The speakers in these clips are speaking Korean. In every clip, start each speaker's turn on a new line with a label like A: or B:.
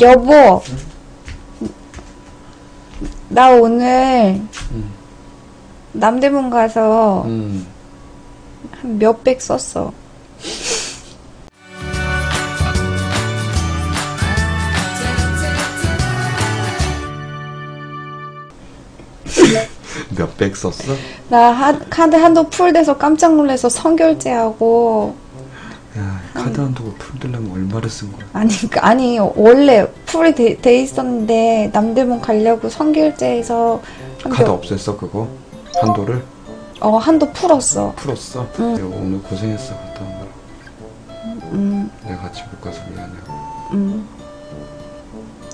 A: 여보, 나 오늘
B: 음.
A: 남대문 가서
B: 음.
A: 한 몇백 썼어.
B: 몇백 썼어?
A: 나 하- 카드 한도 풀돼서 깜짝 놀라서 선결제하고
B: 야, 카드 한도가 풀들려면 얼마를 쓴 거야?
A: 아니 그- 아니 원래 풀이 돼, 돼 있었는데 남대문 가려고 선결제해서 한
B: 카드
A: 몇-
B: 없앴어 그거? 한도를?
A: 어 한도 풀었어.
B: 풀었어?
A: 응.
B: 내가 오늘 고생했어 갔다 오느라
A: 음,
B: 내가 같이 못 가서 미안해
A: 음.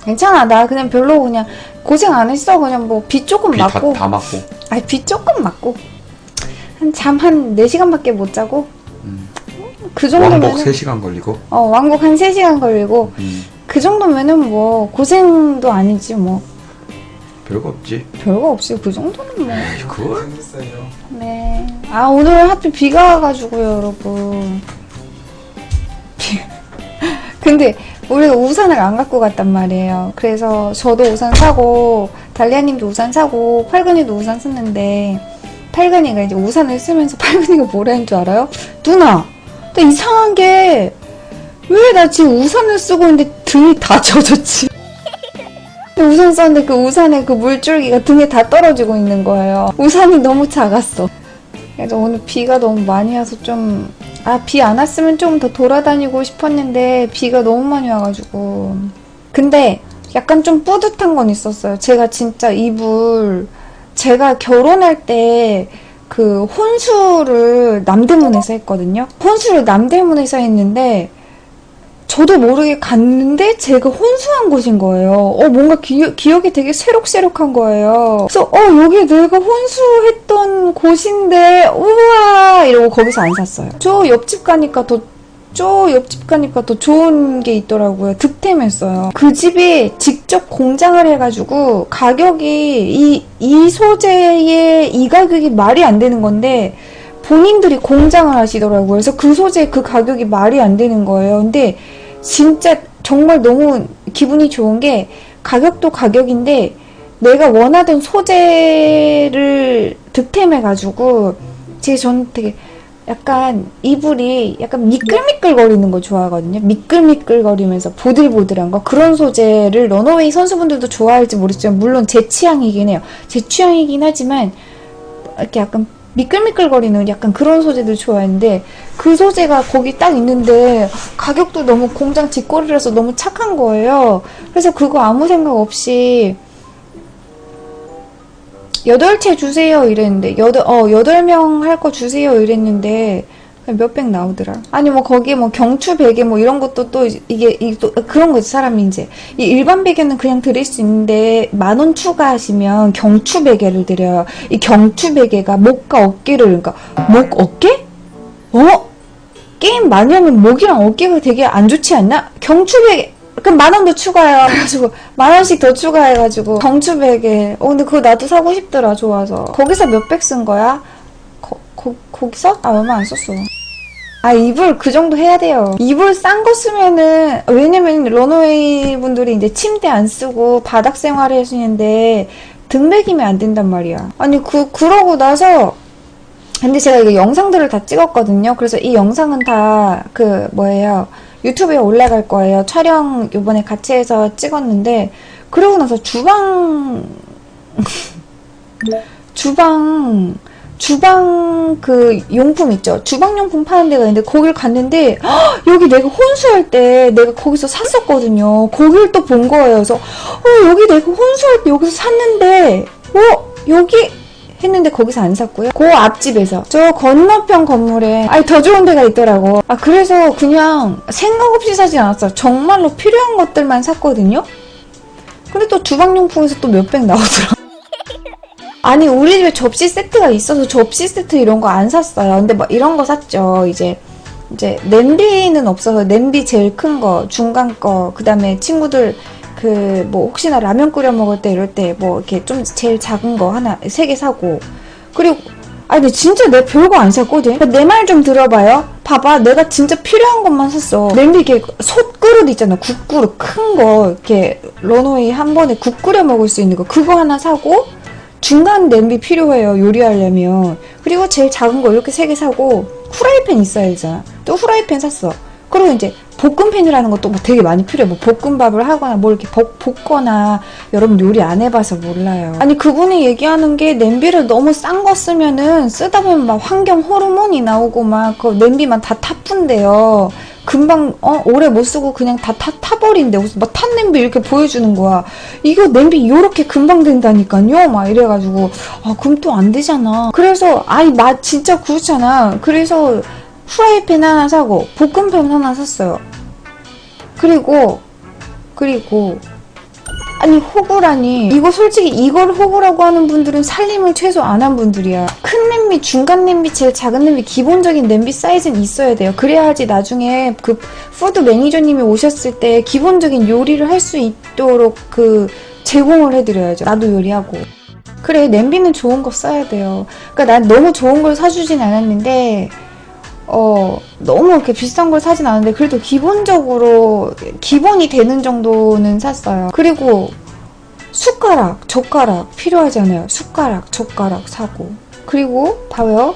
A: 괜찮아 나 그냥 별로 그냥 고생 안 했어 그냥 뭐 비 조금
B: 비다
A: 맞고
B: 다 맞고
A: 아니 비 조금 맞고 한 잠 한 4시간밖에 못 자고
B: 음.
A: 그
B: 왕복
A: 정도면은
B: 3시간 걸리고
A: 어 왕복 한 3시간 걸리고
B: 음.
A: 그 정도면은 뭐 고생도 아니지 뭐
B: 별거 없지
A: 별거 없이 그 정도는 뭐
B: 에이, 그걸?
C: 재밌어요.
A: 네. 아, 오늘 하필 비가 와가지고요, 여러분. 비- 근데 우리가 우산을 안 갖고 갔단 말이에요. 그래서 저도 우산 사고, 달리아님도 우산 사고, 팔근이도 우산 썼는데, 팔근이가 이제 우산을 쓰면서 팔근이가 뭐라는 줄 알아요? 누나! 나 이상한 게, 왜 나 지금 우산을 쓰고 있는데 등이 다 젖었지? 우산 썼는데 그 우산에 그 물줄기가 등에 다 떨어지고 있는 거예요. 우산이 너무 작았어. 그래서 오늘 비가 너무 많이 와서 좀, 아, 비 안 왔으면 좀 더 돌아다니고 싶었는데, 비가 너무 많이 와가지고. 근데 약간 좀 뿌듯한 건 있었어요. 제가 진짜 이불, 제가 결혼할 때, 그 혼수를 남대문에서 했거든요. 혼수를 남대문에서 했는데, 저도 모르게 갔는데 제가 혼수한 곳인 거예요. 어, 뭔가 기, 기억이 되게 새록새록한 거예요. 그래서, 어, 여기 내가 혼수했던 곳인데, 우와! 이러고 거기서 안 샀어요. 저 옆집 가니까 더, 저 옆집 가니까 더 좋은 게 있더라고요. 득템했어요. 그 집이 직접 공장을 해가지고 가격이 이, 이 소재의 이 가격이 말이 안 되는 건데, 본인들이 공장을 하시더라고요. 그래서 그 소재 그 가격이 말이 안 되는 거예요. 근데 진짜 정말 너무 기분이 좋은 게 가격도 가격인데 내가 원하던 소재를 득템해가지고 제 저는 되게 약간 이불이 약간 미끌미끌거리는 거 좋아하거든요. 미끌미끌거리면서 보들보들한 거 그런 소재를 런어웨이 선수분들도 좋아할지 모르겠지만 물론 제 취향이긴 해요. 제 취향이긴 하지만 이렇게 약간 미끌미끌거리는 약간 그런 소재들 좋아했는데 그 소재가 거기 딱 있는데 가격도 너무 공장 뒷거리라서 너무 착한 거예요. 그래서 그거 아무 생각 없이 여덟 채 주세요 이랬는데 여덟 어 여덟 명 할 거 주세요 이랬는데 몇백 나오더라. 아니 뭐 거기에 뭐 경추 베개 뭐 이런 것도 또 이게 이또 그런 거지 사람이 이제 이 일반 베개는 그냥 드릴 수 있는데 만 원 추가하시면 경추 베개를 드려요. 이 경추 베개가 목과 어깨를 그러니까 목 어깨? 어? 게임 많이 하면 목이랑 어깨가 되게 안 좋지 않나? 경추 베개 그럼 만원더 추가해요. 그래가지고 만 원씩 더 추가해가지고 베개. 어 근데 그거 나도 사고 싶더라 좋아서. 거기서 몇백 쓴 거야? 거, 거, 거기서? 아 얼마 안 썼어. 아 이불 그 정도 해야 돼요. 이불 싼 거 쓰면은 왜냐면 런어웨이 분들이 이제 침대 안 쓰고 바닥 생활을 하시는데 등 베기면 안 된단 말이야. 아니 그 그러고 나서 근데 제가 이거 영상들을 다 찍었거든요. 그래서 이 영상은 다 그 뭐예요 유튜브에 올라갈 거예요. 촬영 요번에 같이 해서 찍었는데 그러고 나서 주방 주방 주방 그 용품 있죠. 주방 용품 파는 데가 있는데 거길 갔는데 헉, 여기 내가 혼수할 때 내가 거기서 샀었거든요. 거길 또 본 거예요. 그래서 어 여기 내가 혼수할 때 여기서 샀는데 어 여기 했는데 거기서 안 샀고요. 그 앞집에서 저 건너편 건물에 아니 더 좋은 데가 있더라고. 아 그래서 그냥 생각 없이 사지 않았어요. 정말로 필요한 것들만 샀거든요. 근데 또 주방용품에서 또 몇백 나오더라. 아니 우리 집에 접시 세트가 있어서 접시 세트 이런 거 안 샀어요. 근데 뭐 이런 거 샀죠. 이제 이제 냄비는 없어서 냄비 제일 큰 거, 중간 거, 그다음에 친구들 그 뭐 혹시나 라면 끓여 먹을 때 이럴 때 뭐 이렇게 좀 제일 작은 거 하나 세 개 사고. 그리고 아니 근데 진짜 내 별거 안 샀거든. 내 말 좀 들어봐요. 봐봐 내가 진짜 필요한 것만 샀어. 냄비 이렇게 솥그릇 있잖아. 국그릇 큰 거 이렇게 런웨이 한 번에 국 끓여 먹을 수 있는 거 그거 하나 사고 중간 냄비 필요해요 요리하려면. 그리고 제일 작은 거 이렇게 세 개 사고 후라이팬 있어야 되잖아. 또 후라이팬 샀어. 그리고 이제 볶음팬이라는 것도 뭐 되게 많이 필요해. 뭐 볶음밥을 하거나 뭘 이렇게 볶, 볶거나 여러분 요리 안 해봐서 몰라요. 아니 그분이 얘기하는 게 냄비를 너무 싼 거 쓰면은 쓰다 보면 막 환경 호르몬이 나오고 막 그 냄비만 다 타푼대요. 금방 어 오래 못 쓰고 그냥 다 타, 타버린대. 무슨 막탄 냄비 이렇게 보여주는 거야. 이거 냄비 요렇게 금방 된다니까요? 막 이래가지고. 아 그럼 또 안 되잖아. 그래서 아이 맛 진짜 그렇잖아. 그래서 후라이팬 하나 사고 볶음팬 하나 샀어요. 그리고 그리고 아니 호구라니. 이거 솔직히 이걸 호구라고 하는 분들은 살림을 최소 안 한 분들이야. 큰 냄비 중간 냄비 제일 작은 냄비 기본적인 냄비 사이즈는 있어야 돼요. 그래야지 나중에 그 푸드 매니저님이 오셨을 때 기본적인 요리를 할 수 있도록 그 제공을 해드려야죠. 나도 요리하고. 그래 냄비는 좋은 거 써야 돼요. 그러니까 난 너무 좋은 걸 사주진 않았는데 어, 너무 이렇게 비싼 걸 사진 않았는데, 그래도 기본적으로, 기본이 되는 정도는 샀어요. 그리고, 숟가락, 젓가락 필요하잖아요. 숟가락, 젓가락 사고. 그리고, 봐요.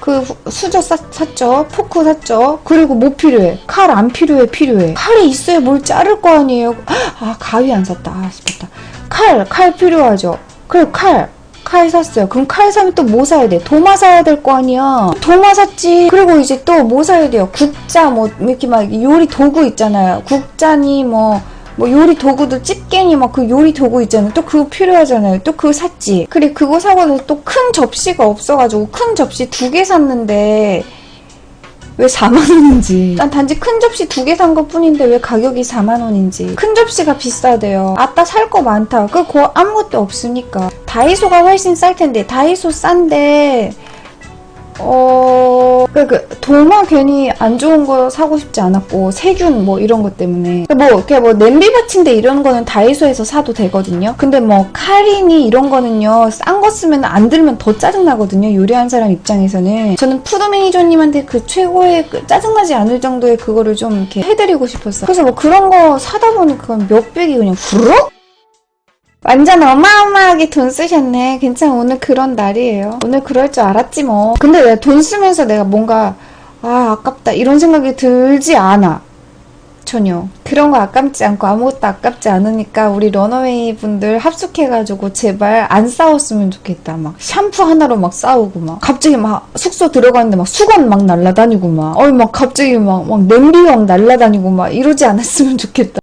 A: 그 후- 수저 사, 샀죠. 포크 샀죠. 그리고 뭐 필요해? 칼 안 필요해, 필요해. 칼이 있어야 뭘 자를 거 아니에요. 아, 가위 안 샀다. 아, 싶었다. 칼, 칼 필요하죠. 그래, 칼. 칼 샀어요. 그럼 칼 사면 또 뭐 사야 돼? 도마 사야 될 거 아니야. 도마 샀지. 그리고 이제 또 뭐 사야 돼요? 국자, 뭐, 이렇게 막 요리 도구 있잖아요. 국자니, 뭐, 뭐 요리 도구도 집게니 막 그 요리 도구 있잖아요. 또 그거 필요하잖아요. 또 그거 샀지. 그래, 그거 사고는 또큰 접시가 없어가지고 큰 접시 두 개 샀는데, 왜 4만원인지. 난 단지 큰 접시 두 개 산 것 뿐인데 왜 가격이 4만원인지. 큰 접시가 비싸대요. 아따 살 거 많다. 그, 거 아무것도 없으니까. 다이소가 훨씬 쌀 텐데, 다이소 싼데, 어, 그, 그, 도마 괜히 안 좋은 거 사고 싶지 않았고, 세균 뭐 이런 것 때문에. 뭐, 이렇게 뭐 냄비 받침대 이런 거는 다이소에서 사도 되거든요. 근데 뭐 칼이니 이런 거는요, 싼 거 쓰면 안 들면 더 짜증나거든요. 요리한 사람 입장에서는. 저는 푸드 매니저님한테 그 최고의 그 짜증나지 않을 정도의 그거를 좀 이렇게 해드리고 싶었어요. 그래서 뭐 그런 거 사다 보니까 몇백이 그냥 후루룩? 완전 어마어마하게 돈 쓰셨네. 괜찮아. 오늘 그런 날이에요. 오늘 그럴 줄 알았지 뭐. 근데 왜 돈 쓰면서 내가 뭔가 아 아깝다 이런 생각이 들지 않아. 전혀. 그런 거 아깝지 않고 아무것도 아깝지 않으니까 우리 러너웨이 분들 합숙해가지고 제발 안 싸웠으면 좋겠다. 막 샴푸 하나로 막 싸우고 막 갑자기 막 숙소 들어갔는데 막 수건 막 날라다니고 막 어이 막 갑자기 막, 막 냄비 막 날라다니고 막 이러지 않았으면 좋겠다.